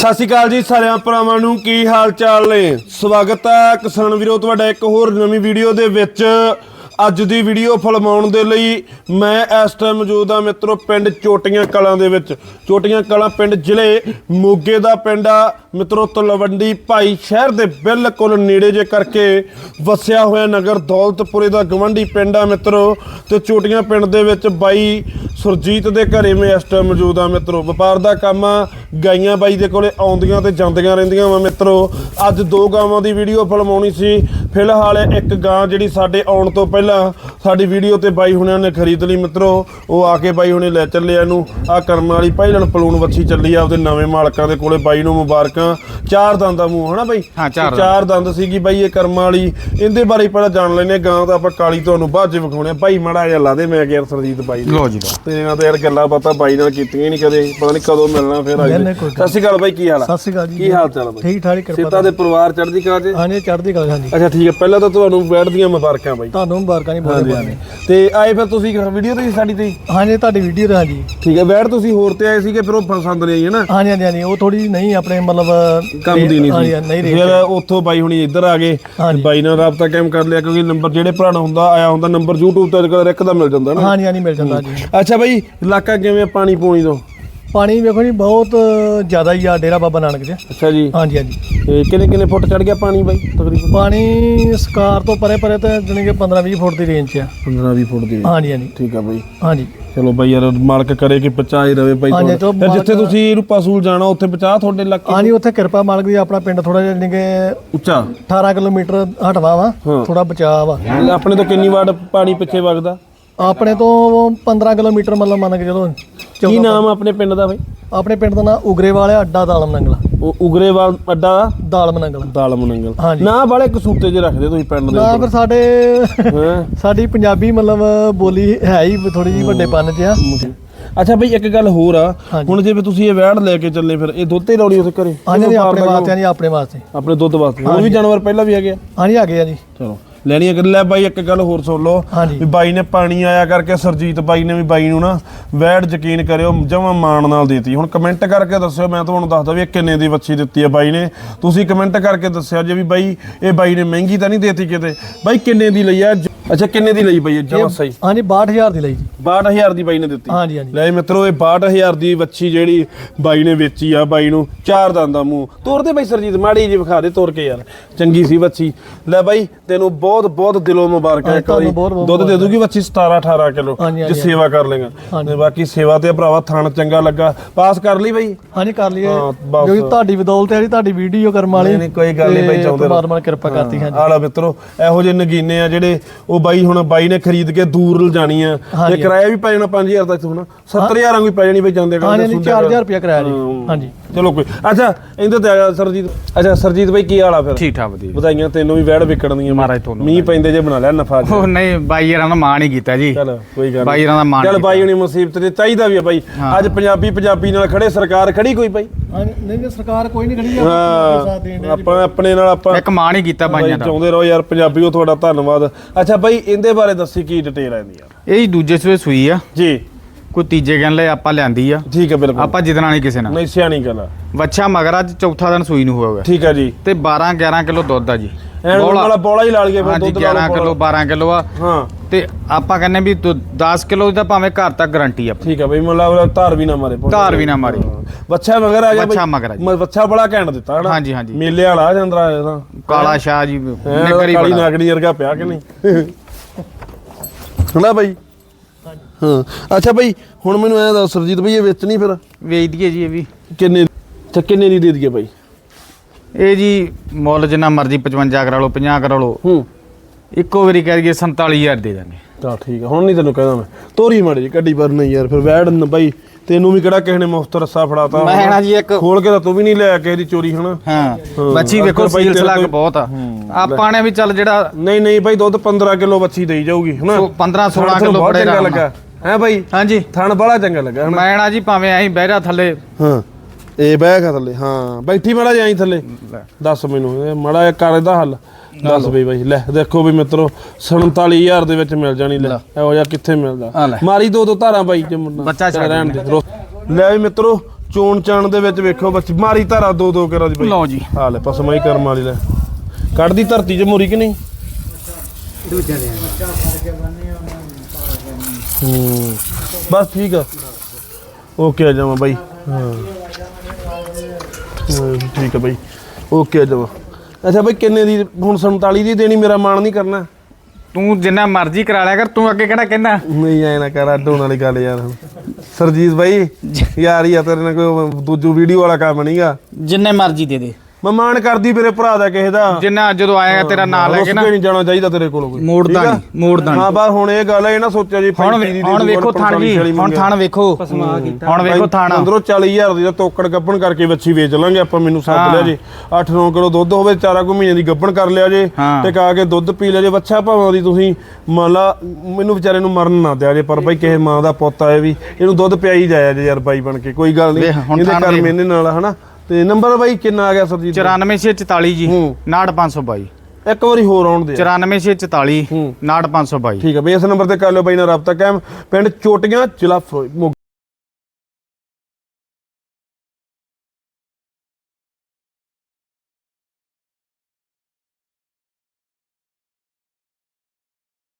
ਸਤਿ ਸ਼੍ਰੀ ਅਕਾਲ ਜੀ ਸਾਰਿਆਂ ਭਰਾਵਾਂ ਨੂੰ, ਕੀ ਹਾਲ ਚਾਲ ਨੇ? ਸਵਾਗਤ ਹੈ ਕਿਸਾਨ ਵੀਰੋ, ਤੁਹਾਡਾ ਇੱਕ ਹੋਰ ਨਵੀਂ ਵੀਡੀਓ ਦੇ ਵਿੱਚ। ਅੱਜ ਦੀ ਵੀਡੀਓ ਫਿਲਮਾਉਣ ਦੇ ਲਈ ਮੈਂ ਇਸ ਟਾਈਮ ਮੌਜੂਦ ਹਾਂ ਮਿੱਤਰੋ, ਪਿੰਡ ਚੋਟੀਆਂ ਕਲਾਂ ਦੇ ਵਿੱਚ। ਚੋਟੀਆਂ ਕਲਾਂ ਪਿੰਡ ਜ਼ਿਲ੍ਹੇ ਮੋਗੇ ਦਾ ਪਿੰਡ ਆ। ਮਿੱਤਰੋ, ਤਲਵੰਡੀ ਭਾਈ ਸ਼ਹਿਰ ਦੇ ਬਿਲਕੁਲ ਨੇੜੇ ਜੇ ਕਰਕੇ ਵਸਿਆ ਹੋਇਆ ਨਗਰ ਦੌਲਤਪੁਰੇ ਦਾ ਗਵੰਡੀ ਪਿੰਡ ਆ ਮਿੱਤਰੋ। ਤੇ ਚੋਟੀਆਂ ਪਿੰਡ ਦੇ ਵਿੱਚ ਬਾਈ ਸੁਰਜੀਤ ਦੇ ਘਰੇ ਮੈਂ ਇਸ ਟਾਈਮ ਮੌਜੂਦ ਆ ਮਿੱਤਰੋ। ਵਪਾਰ ਦਾ ਕੰਮ ਆ। ਗਾਈਆਂ ਬਾਈ ਦੇ ਕੋਲੇ ਆਉਂਦੀਆਂ ਤੇ ਜਾਂਦੀਆਂ ਰਹਿੰਦੀਆਂ ਵਾ ਮਿੱਤਰੋ। ਅੱਜ ਦੋ ਗਾਵਾਂ ਦੀ ਵੀਡੀਓ ਫਿਲਮਾਉਣੀ ਸੀ। ਫਿਲਹਾਲ ਇੱਕ ਗਾਂ ਜਿਹੜੀ ਸਾਡੇ ਆਉਣ ਤੋਂ ਪਹਿਲਾਂ ਸਾਡੀ ਵੀਡੀਓ ਤੇ ਬਾਈ ਹੁਣਿਆਂ ਨੇ ਖਰੀਦ ਲਈ ਮਿੱਤਰੋ। ਉਹ ਆ ਕੇ ਬਾਈ ਹੁਣੇ ਲੈ ਚੱਲੇ ਇਹਨੂੰ। ਆ ਕਰਮ ਵਾਲੀ ਪਹਿਲਣ ਪਲੂਣ ਵੱਛੀ ਚੱਲੀ ਆ ਉਹਦੇ ਨਵੇਂ ਮਾਲਕਾਂ ਦੇ ਕੋਲੇ ਬਾਈ ਨੂੰ ਮੁਬਾਰਕਾਂ। ਚਾਰ ਦੰਦ ਦਾ ਮੂੰਹ ਹਨਾ ਬਾਈ? ਹਾਂ, ਚਾਰ ਦੰਦ। ਸੀਗੀ ਬਾਈ ਇਹ ਕਰਮ ਵਾਲੀ। ਇਹਦੇ ਬਾਰੇ ਪਹਿਲਾਂ ਜਾਣ ਲੈਨੇ ਗਾਂ ਤਾਂ ਆਪਾਂ ਕਾਲੀ ਤੁਹਾਨੂੰ ਬਾਅਦ ਚ ਵਿਖਾਉਣੇ ਆ। ਬਾਈ ਮੜਾ ਜਿਹਾ ਲਾ ਦੇ ਮੈਂ ਕਿਹਾ ਸਰਜੀਤ ਬਾਈ। ਲੋ ਜੀ ਤੇ ਇਹਨਾਂ ਤੇ ਯਾਰ ਗੱਲਾਂ ਬਾਤਾਂ ਬਾਈ ਨਾਲ ਕੀਤੀਆਂ ਹੀ ਨਹੀਂ ਕਦੇ। ਪਤਾ ਨਹੀਂ ਕਦੋਂ ਮਿਲਣਾ ਫਿਰ ਅੱਜ। ਨਹੀਂ, ਕੋਈ ਸਤਿ ਸ਼੍ਰੀ ਅਕਾਲ ਬਾਈ ਕੀ ਹਾਲ ਆ? ਸਤਿ ਸ਼੍ਰੀ ਅਕਾਲ ਜੀ। ਕੀ ਹਾਲ ਚਾਲ ਆ ਬਾਈ? ਠੀਕ ਠਾਕ ਹੀ ਕਿਰਪਾ ਸੀਤਾ ਦੇ ਪਰਿਵਾਰ ਚੜ੍ਹਦੀ ਕਲਾ ਚ? ਹਾਂਜੀ ਚੜ੍ਹਦੀ ਕਲਾ ਹਾਂਜੀ। ਅੱਛਾ ਠੀਕ ਹੈ ਪਹਿਲਾਂ ਤਾਂ ਤੁਹਾਨੂੰ ਬੈਠ ਦੀਆਂ ਮੁਬਾਰਕਾਂ ਬਾਈ। ਤੁਹਾਨੂੰ ਮੁਬਾਰਕਾਂ ਨਹੀਂ ਬੋਲੇ ਬਾਨੇ ਤੇ ਆਏ ਫਿਰ ਤੁਸੀਂ ਵੀਡੀਓ ਤੇ ਸੀ ਸਾਡੀ ਤੇ ਹੀ? ਹਾਂਜੀ ਤੁਹਾਡੀ ਵੀਡੀਓ ਤੇ ਹਾਂਜੀ। ਠੀਕ ਹੈ ਬੈਠ ਤੁਸੀਂ ਹੋਰ ਤੇ ਆਏ ਸੀਗੇ ਫਿਰ ਉਹ ਪਸੰਦ ਨਹੀਂ ਆਈ ਹੈ ਨਾ? ਹਾਂਜੀ ਹਾਂਜੀ ਹਾਂਜੀ। ਉਹ ਥੋੜੀ ਨਹੀਂ ਆਪਣੇ ਮਤਲਬ ਕੰਮ ਦੀ ਨਹੀਂ ਹਾਂਜੀ, ਸੀ। ਨਹੀਂ ਰਹੀ। ਫਿਰ ਉੱਥੋਂ ਬਾਈ ਹੁਣੀ ਇੱਧਰ ਆ ਗਏ ਹਾਂਜੀ। ਬਾਈ ਨਾਲ ਰਾਬਤਾ ਕਾਇਮ ਕਰ ਲਿਆ ਕਿਉਂਕਿ ਨੰਬਰ ਜਿਹੜੇ ਨੂੰ ਹੁੰਦਾ ਆਇਆ ਹੁੰਦਾ ਨੰਬਰ YouTube ਤੇ ਅੱਜਕੱਲ ਇੱਕ ਦਾ ਮਿਲ ਜਾਂਦਾ ਨਾ? ਹਾਂਜੀ ਹਾਂਜੀ ਮਿਲ ਜਾਂਦਾ ਜੀ। ਅੱਛਾ ਬਾਈ ਇਲਾਕਾ ਕਿਵੇਂ ਆ ਪਾਣੀ ਪੂਣੀ ਤੋਂ? ਪਾਣੀ ਵੇਖੋ ਜੀ ਬਹੁਤ ਜ਼ਿਆਦਾ ਹੀ ਆ ਡੇਰਾ ਬਾਬਾ ਨਾਨਕ ਜੀ ਅੱਛਾ ਜੀ। ਹਾਂਜੀ ਹਾਂਜੀ। ਤੇ ਕਿੰਨੇ ਕਿੰਨੇ ਫੁੱਟ ਚੜ ਗਿਆ ਪਾਣੀ ਬਾਈ ਤਕਰੀਬਨ? ਪਾਣੀ ਸਕਾਰ ਤੋਂ ਪਰੇ ਪਰੇ ਤੇ ਜਾਣੀ ਕਿ 15 20 ਫੁੱਟ ਦੀ ਰੇਂਜ 'ਚ ਆ। 15 20 ਫੁੱਟ ਦੀ ਹਾਂਜੀ ਹਾਂਜੀ। ਠੀਕ ਆ ਬਾਈ। ਹਾਂਜੀ। ਚਲੋ ਬਾਈ ਯਾਰ ਮਾਲਕ ਕਰੇ ਕਿ ਬਚਾ ਹੀ ਰਵੇ ਬਾਈ ਹਾਂਜੀ, ਜਿੱਥੇ ਤੁਸੀਂ ਇਹਨੂੰ ਪਸੂਲ ਜਾਣਾ ਉੱਥੇ ਬਚਾ ਤੁਹਾਡੇ ਇਲਾਕੇ ਹਾਂਜੀ ਉੱਥੇ ਕਿਰਪਾ ਮਾਲਕ ਦੀ ਆਪਣਾ ਪਿੰਡ ਥੋੜਾ ਜਿਹਾ ਜਾਣੀ ਕਿ ਉੱਚਾ? 18 ਕਿਲੋਮੀਟਰ ਹਟਵਾ ਵਾ। ਥੋੜਾ ਬਚਾਅ ਵਾ। ਆਪਣੇ ਤੋਂ ਕਿੰਨੀ ਵਾਰ ਪਾਣੀ ਪਿੱਛੇ ਵਗਦਾ? ਆਪਣੇ ਤੋਂ 15 ਕਿਲੋਮੀਟਰ ਮਤਲਬ ਮੰਨ ਕੇ ਚਲੋ ਕੀ ਨਾਮ ਆ ਆਪਣੇ ਪਿੰਡ ਦਾ ਬਾਈ? ਆਪਣੇ ਪਿੰਡ ਦਾ ਨਾਮ ਉਗਰੇਵਾਲ ਆ ਅੱਡਾ ਦਾਲਮ ਨੰਗਲਾ। ਉਹ ਉਗਰੇਵਾਲ ਅੱਡਾ? ਦਾਲਮ ਨੰਗਲਾ। ਦਾਲਮ ਨੰਗਲ। ਹਾਂਜੀ। ਨਾ ਵਾਲੇ ਕਸੂਤੇ ਜੇ ਰੱਖਦੇ ਤੁਸੀਂ ਪਿੰਡ ਦੇ ਨਾ ਫਿਰ ਸਾਡੇ ਹਾਂ? ਸਾਡੀ ਪੰਜਾਬੀ ਮਤਲਬ ਬੋਲੀ ਹੈ ਹੀ ਥੋੜੀ ਜਿਹੀ ਵੱਡੇ ਪੰਨ 'ਚ ਆ। ਅੱਛਾ ਬਈ ਇੱਕ ਗੱਲ ਹੋਰ ਆ। ਹਾਂਜੀ। ਹੁਣ ਜਿਵੇਂ ਤੁਸੀਂ ਇਹ ਵੈੜ ਲੈ ਕੇ ਚੱਲੇ ਫਿਰ ਇਹ ਦੁੱਧ ਤੇ ਲਾਉਣੀ ਉੱਥੇ ਘਰੇ? ਹਾਂਜੀ ਆਪਣੇ ਵਾਸਤੇ ਹਾਂਜੀ ਆਪਣੇ ਵਾਸਤੇ। ਆਪਣੇ ਦੁੱਧ ਵਾਸਤੇ। ਹੋਰ ਵੀ ਜਾਨਵਰ ਪਹਿਲਾਂ ਵੀ ਹੈਗੇ ਆ? ਹਾਂਜੀ ਆ ਗਏ ਆ ਜੀ। ਚਲੋ। ਲੈਣੀ ਅਗਰ ਲੈ ਬਾਈ ਇੱਕ ਗੱਲ ਹੋਰ ਸੁਣ ਲਓ ਹਾਂਜੀ। ਵੀ ਬਾਈ ਨੇ ਪਾਣੀ ਆਇਆ ਕਰਕੇ ਸਰਜੀਤ ਬਾਈ ਨੇ ਵੀ ਬਾਈ ਨੂੰ ਨਾ ਵੈੜ ਯਕੀਨ ਕਰਿਓ ਜਮਾਂ ਮਾਣ ਨਾਲ ਦੇਤੀ। ਹੁਣ ਕਮੈਂਟ ਕਰਕੇ ਦੱਸਿਓ ਮੈਂ ਤੁਹਾਨੂੰ ਦੱਸਦਾ ਵੀ ਇਹ ਕਿੰਨੇ ਦੀ ਵੱਛੀ ਦਿੱਤੀ ਹੈ ਬਾਈ ਨੇ। ਤੁਸੀਂ ਕਮੈਂਟ ਕਰਕੇ ਦੱਸਿਓ ਜੇ ਵੀ ਬਾਈ ਇਹ ਬਾਈ ਨੇ ਮਹਿੰਗੀ ਤਾਂ ਨਹੀਂ ਦੇਤੀ ਕਿਤੇ। ਬਾਈ ਕਿੰਨੇ ਦੀ ਲਈ ਆ ਜ- ਅੱਛਾ ਕਿੰਨੇ ਦੀ ਲਈ ਬਾਈ ਇਹ ਜਮਾ ਸਹੀ? ਹਾਂਜੀ 62000 ਦੀ ਲਈ ਜੀ। 62000 ਦੀ ਬਾਈ ਨੇ ਦਿੱਤੀ। ਹਾਂਜੀ ਹਾਂਜੀ। ਲੈ ਮਿੱਤਰੋ ਇਹ 62000 ਦੀ ਵੱਛੀ ਜਿਹੜੀ ਬਾਈ ਨੇ ਵੇਚੀ ਆ ਬਾਈ ਨੂੰ ਚਾਰ ਦੰਦ ਮੂੰਹ। ਤੋੜ ਦੇ ਬਾਈ ਸਰਜੀਤ ਮਾੜੀ ਜੀ ਵਿਖਾ ਦੇ ਤੋੜ ਕੇ ਯਾਰ। ਚੰਗੀ ਸੀ ਵੱਛੀ। ਲੈ ਬਾਈ ਤੈਨੂੰ ਬਹੁਤ ਬਹੁਤ ਦਿਲੋਂ ਮੁਬਾਰਕਾਂ ਇੱਕ ਵਾਰੀ। ਦੁੱਧ ਦੇ ਦੂਗੀ ਵੱਛੀ 17 18 ਕਿਲੋ ਜੇ ਸੇਵਾ ਕਰ ਲੇਗਾ। ਤੇ ਬਾਕੀ ਸੇਵਾ ਤੇ ਭਰਾਵਾ ਥਣ ਚੰਗਾ ਲੱਗਾ। ਪਾਸ ਕਰ ਲਈ ਬਾਈ? ਹਾਂਜੀ ਕਰ ਲਈਏ। ਹਾਂ, ਬਸ। ਜੋ ਤੁਹਾਡੀ ਬਦੌਲਤ ਹੈ ਜੀ ਤੁਹਾਡੀ ਵੀਡੀਓ ਕਰਮ ਵਾਲੀ। ਨਹੀਂ, ਕੋਈ ਗੱਲ ਨਹੀਂ ਬਾਈ, ਚਾਹੁੰਦੇ। ਪਰਮਾਤਮਾ ਕਿਰਪਾ ਕਰਤੀ ਹਾਂਜੀ। ਆਲਾ ਮਿੱਤਰੋ ਇਹੋ ਜਿਹੇ ਨਗੀਨੇ ਆ ਜਿਹੜੇ ਉਹ ਬਾਈ ਹੁਣ ਬਾਈ ਨੇ ਖਰੀਦ ਕੇ ਦੂਰ ਲਿਜਾਣੀ ਆ। ਤੇ। ਕਿਰਾਇਆ ਵੀ ਪੈ ਜਾਣਾ 5000 ਤੱਕ ਹੁਣ 70000 ਵਾਂਗੂ ਪੈ ਜਾਣੀ ਬਈ ਜਾਂਦੇ ਹਾਂਜੀ ਸੁਣਦੇ 4000 ਰੁਪਇਆ ਕਰਾਇਆ ਜੀ। ਹਾਂ। ਹਾਂਜੀ। ਚਲੋ ਕੋਈ ਅੱਛਾ ਇਹਦੇ ਤੇ ਆ ਸਰਜੀਤ ਅੱਛਾ ਸਰਜੀਤ ਬਾਈ ਕੀ ਹਾਲ ਆ ਫਿਰ? ਠੀਕ ਠਾਕ ਵਧੀਆ। ਵਧਾਈਆਂ ਤੈਨੂੰ ਵੀ ਵੈੜ ਵਿਕਣ ਦੀਆਂ ਮਹਾਰਾਜ ਤੁਹਾਨੂੰ ਮੀਂਹ ਪੈਂਦੇ ਜੇ ਬਣਾ ਲਿਆ ਨਫਾ ਜੀ ਉਹ ਨਹੀਂ ਬਾਈ ਯਾਰਾਂ ਦਾ ਮਾਣ ਹੀ ਕੀਤਾ ਜੀ। ਚਲ ਕੋਈ ਗੱਲ ਬਾਈ ਯਾਰਾਂ ਦਾ ਮਾਣ ਚਲ। ਬਾਈ ਹੁਣੀ ਮੁਸੀਬਤ ਤੇ ਚਾਹੀਦਾ ਵੀ ਆ ਬਾਈ। ਹਾਂ। ਅੱਜ ਪੰਜਾਬੀ ਪੰਜਾਬੀ ਨਾਲ ਖੜੇ ਸਰਕਾਰ ਖੜੀ ਕੋਈ ਬਾਈ? ਨਹੀਂ ਨਹੀਂ ਸਰਕਾਰ ਕੋਈ ਨਹੀਂ ਖੜੀ ਆ ਸਾਥ ਦੇਣ ਹਾਂ ਆਪਾਂ ਆਪਣੇ ਨਾਲ ਆਪਾਂ ਇੱਕ ਮਾਣ ਹੀ ਕੀਤਾ ਬਾਈ ਬਾਈਆਂ ਦਾ। ਚਾਹੁੰਦੇ ਰਹੋ ਯਾਰ ਪੰਜਾਬੀਓ ਤੁਹਾਡਾ ਧੰਨਵਾਦ। ਅੱਛਾ ਬਾਈ ਇਹਦੇ ਬਾਰੇ ਦੱਸੀ ਕੀ ਡਿਟੇਲ ਆਂਦੀ ਯਾਰ? ਇਹ ਜੀ ਦੂਜੇ ਸਵੇ ਸੂਈ ਆ। ਜੀ। ਕੋਈ ਤੀਜੇ ਕਹਿਣ ਲਈ ਆਪਾਂ ਲਿਆਂਦੀ ਆ। ਠੀਕ ਹੈ ਬਿਲਕੁਲ। ਆਪਾਂ ਜਿੱਦਣਾ ਨਹੀਂ ਕਿਸੇ ਨਾਲ। ਨਹੀਂ ਸਿਆਣੀ ਗੱਲ ਆ। ਵੱਛਾ ਮਗਰ ਅੱਜ ਚੌਥਾ ਦਿਨ ਸੂਈ ਨੂੰ ਹੋਇਆ ਠੀਕ ਹੈ ਜੀ। ਤੇ 12 11 ਕਿਲੋ ਦੁੱਧ ਆ ਜੀ। ਐਨ ਵਾਲਾ ਬੋਲਾ ਹੀ ਲਾ ਲਈਏ ਫਿਰ ਹਾਂਜੀ ਦੁੱਧ ਲਾ 11 ਲਓ ਕਿਲੋ 12 ਕਿਲੋ ਆ। ਹਾਂ। ਤੇ ਆਪਾਂ ਕਹਿੰਨੇ ਵੀ 10 ਕਿਲੋ ਦੀ ਭਾਵੇਂ ਘਰ ਤੱਕ ਗਾਰੰਟੀ ਆ। ਠੀਕ ਹੈ ਬਈ ਮਤਲਬ ਧਾਰ ਵੀ ਨਾ ਮਾਰੇ ਧਾਰ ਵੀ ਨਾ ਮਾਰੀ। ਬੱਚਾ ਮਗਰ ਆ ਗਿਆ ਵੱਛਾ ਮਗਰ ਆ ਜੀ। ਮ- ਬੜਾ ਘੈਂਟ ਦਿੱਤਾ ਹਨਾ? ਹਾਂਜੀ, ਹਾਂਜੀ। ਮੇਲੇ ਵਾਲਾ ਜੰਦਰਾ ਇਹਦਾ ਕਾਲਾ ਸ਼ਾਹ ਜੀ ਨਿਕਰੀ ਕਾਲੀ ਬੜਾ। ਨਾਗਣੀ ਵਰਗਾ ਪਿਆ ਕਿ ਨਹੀਂ? ਹਣਾ ਬਾਈ? ਹਾਂ। ਅੱਛਾ ਬਾਈ ਹੁਣ ਮੈਨੂੰ ਐ ਦੱਸ ਸਰਜੀਤ ਬਈ ਇਹ ਵੇਚਣੀ ਫਿਰ? ਵੇਚ ਦਈਏ ਜੀ ਇਹ ਵੀ। ਕਿੰਨੇ ਤੇ ਕਿੰਨੇ ਦੀ ਦੇ ਦਈਏ ਬਾਈ? ਇਹ ਜੀ ਮੁੱਲ ਜਿੰਨਾ ਮਰਜ਼ੀ 55 ਕਰਾ ਲਓ 50 ਕਰਾ ਲਓ। ਹੂੰ। ਇੱਕੋ ਵਾਰੀ ਕਹਿ ਦਈਏ 47000 ਦੇ ਦਾਂਗੇ। ਤਾਂ ਠੀਕ ਹੈ ਹੁਣ ਨਹੀਂ ਤੈਨੂੰ ਕਹਿੰਦਾ ਮੈਂ। ਤੋਰੀ ਮਾੜੀ ਜੀ ਕੱਢੀ ਪਰ ਨਹੀਂ ਯਾਰ ਫਿਰ ਵੈੜ ਨ ਬਾਈ ਤੈਨੂੰ ਵੀ ਕਿਹੜਾ ਕਿਸੇ ਨੇ ਮੁਫਤ ਰੱਸਾ ਫੜਾਤਾ ਮੈਂ ਨਾ ਜੀ ਇੱਕ ਖੋਲ ਕੇ ਤਾਂ ਤੂੰ ਵੀ ਨਹੀਂ ਲਿਆ ਕਿਸੇ ਦੀ ਚੋਰੀ ਹਨਾ? ਹਾਂ ਬੱਚੀ ਵੇਖੋ ਸੀਲ ਕੋਈ- ਬਹੁਤ ਆ। ਆਪਾਂ ਨੇ ਵੀ ਚੱਲ ਜਿਹੜਾ ਨਹੀਂ ਨਹੀਂ ਬਾਈ ਦੁੱਧ 15 ਕਿਲੋ ਬੱਚੀ ਦੇਈ ਜਾਊਗੀ ਹਨਾ? ਸੋ 15 16 ਥਣ ਕਿਲੋ ਬੜੇ ਲੱਗਾ। ਹੈ ਬਾਈ? ਹਾਂਜੀ। ਥਣ ਬੜਾ ਚੰਗਾ ਲੱਗਾ ਮੈਂ ਨਾ ਜੀ ਭਾਵੇਂ ਐਂ ਬਹਿਰਾ ਥੱਲੇ। ਹਾਂ। ਇਹ ਬਹਿ ਖਾ ਥੱਲੇ ਹਾਂ ਬੈਠੀ ਮੜਾ ਜਾਈ ਥੱਲੇ। ਦੱਸ ਮੈਨੂੰ ਇਹ ਮੜਾ ਇਹ ਕਰ ਇਹਦਾ ਹੱਲ। ਦੱਸ ਬਈ ਬਾਈ ਲੈ ਦੇਖੋ ਵੀ ਮਿੱਤਰੋ 47000 ਦੇ ਵਿੱਚ ਮਿਲ ਜਾਣੀ ਲੈ। ਇਹੋ ਜਿਹਾ ਕਿੱਥੇ ਆ ਮਿਲਦਾ ਲੈ। ਮਾਰੀ ਦੋ ਦੋ ਧਾਰਾਂ ਬਾਈ ਜੇ ਮੁੰਡਾ ਬੱਚਾ ਛੱਡ ਰਹਿਣ ਦੇ। ਰੋ- ਲੈ ਵੀ ਮਿੱਤਰੋ ਚੋਣ ਚਾਣ ਦੇ ਵਿੱਚ ਵੇਖੋ ਬੱਚੀ ਮਾਰੀ ਧਾਰਾ ਦੋ ਦੋ ਕਰਾ ਦੀ ਬਾਈ। ਲਓ ਜੀ। ਆ ਲੈ ਪਸਮਾਈ ਕਰਮ ਵਾਲੀ ਲੈ। ਕੱਢਦੀ ਧਰਤੀ 'ਚ ਮੋਰੀ ਕਿ ਨਹੀਂ? ਹੂੰ। ਬਸ ਠੀਕ ਆ। ਓਕੇ ਆ ਜਾਵਾਂ ਬਾਈ। ਹਾਂ ਹਾਂ, ਠੀਕ ਆ ਬਾਈ। ਓਕੇ ਜਾਵਾਂ ਅੱਛਾ ਬਾਈ ਕਿੰਨੇ ਦੀ? ਹੁਣ 47 ਦੀ ਦੇਣੀ ਮੇਰਾ ਮਾਣ ਨਹੀਂ ਕਰਨਾ। ਤੂੰ ਜਿੰਨਾ ਮਰਜ਼ੀ ਕਰਾ ਲਿਆ ਕਰ ਤੂੰ ਅੱਗੇ ਕਿਹੜਾ ਕਹਿੰਦਾ? ਨਹੀਂ ਐ ਨਾ ਕਰ ਅੱਡੋਂ ਵਾਲੀ ਗੱਲ ਯਾਰ। ਸਰਜੀਤ ਬਾਈ ਯਾਰ ਹੀ ਆ ਤੇਰੇ ਨਾਲ ਕੋਈ ਦੂਜੂ ਵੀਡੀਓ ਵਾਲਾ ਕੰਮ ਨਹੀਂਗਾ ਜਿੰਨੇ ਮਰਜ਼ੀ ਦੇ ਦੇ। ਮੈਂ ਮਾਣ ਕਰਦੀ ਮੇਰੇ ਭਰਾ ਦਾ ਕਿਸੇ ਦਾ। ਜਿੰਨਾ ਜਦੋਂ ਆਏਗਾ ਤੇਰਾ ਨਾਂ ਲੈ ਕੇ ਨਾ। ਨਹੀਂ ਜਾਣਾ ਚਾਹੀਦਾ ਤੇਰੇ ਕੋਲੋਂ ਕੋਈ। ਮੋੜਦਾ? ਨਹੀਂ ਮੋੜਦਾ ਨਹੀਂ। ਹਾਂ ਬਸ ਹੁਣ ਇਹ ਗੱਲ ਹੈ ਇਹ ਨਾ ਸੋਚਿਆ ਜੀ ਹੁਣ 35 ਦੀ ਹੁਣ ਵੇਖੋ ਥਣ ਜੀ ਹੁਣ ਥਣ ਵੇਖੋ। ਹੁਣ ਵੇਖੋ ਥਣ। ਅੰਦਰੋਂ 40000 ਦੀ ਤਾਂ ਤੋਕੜ ਗੱਬਣ ਕਰਕੇ ਵੱਛੀ ਵੇਚ ਲਾਂਗੇ ਆਪਾਂ ਮੈਨੂੰ ਸੱਦ। ਲਿਆ ਜੀ। 8-9 ਕਿਲੋ ਦੁੱਧ ਹੋਵੇ ਚਾਰਾ ਕੁ ਮਹੀਨੇ ਦੀ ਗੱਬਣ ਕਰ ਲਿਆ ਜੇ। ਤੇ ਕਾ ਕੇ ਦੁੱਧ ਪੀ ਲਿਆ ਜੇ ਬੱਚਾ ਭਾਵਾਂ ਦੀ ਤੁਸੀਂ। ਮੰਨ ਲਾ ਮੈਨੂੰ ਵਿਚਾਰੇ ਨੂੰ ਮਰਨ ਨਾ ਦਿਆ ਜੇ ਪਰ ਬਾਈ ਕਿਸੇ ਮਾਂ ਦਾ ਪੁੱਤ ਆਏ ਵੀ ਇਹਨੂੰ ਦੁੱਧ ਪਿਆਈ ਜਾਇਆ ਜੇ ਯਾਰ ਬਾਈ ਬਣ ਕੇ ਕੋਈ ਗੱਲ ਨਹੀਂ। ਇਹਦੇ ਥਣ ਕਰ ਵੇਖ। ਮੈਨੇ ਨਾਲ ਹਨਾ? ਤੇ ਨੰਬਰ ਬਾਈ ਕਿੰਨਾ ਆ ਗਿਆ ਸਰਜੀਤ 94644 ਜੀ ਹੂੰ। 98522 ਇੱਕ ਵਾਰੀ ਹੋਰ ਆਉਣ ਦੇ 94644 ਹੂੰ। 98522 ਠੀਕ ਹੈ ਬਈ ਇਸ ਨੰਬਰ ਤੇ ਕਰ ਲਿਓ ਬਾਈ ਨਾਲ ਰਾਬਤਾ ਕਾਇਮ। ਪਿੰਡ ਚੋਟੀਆਂ ਜ਼ਿਲ੍ਹਾ ਫਿਰੋਜ਼ਪੁਰ।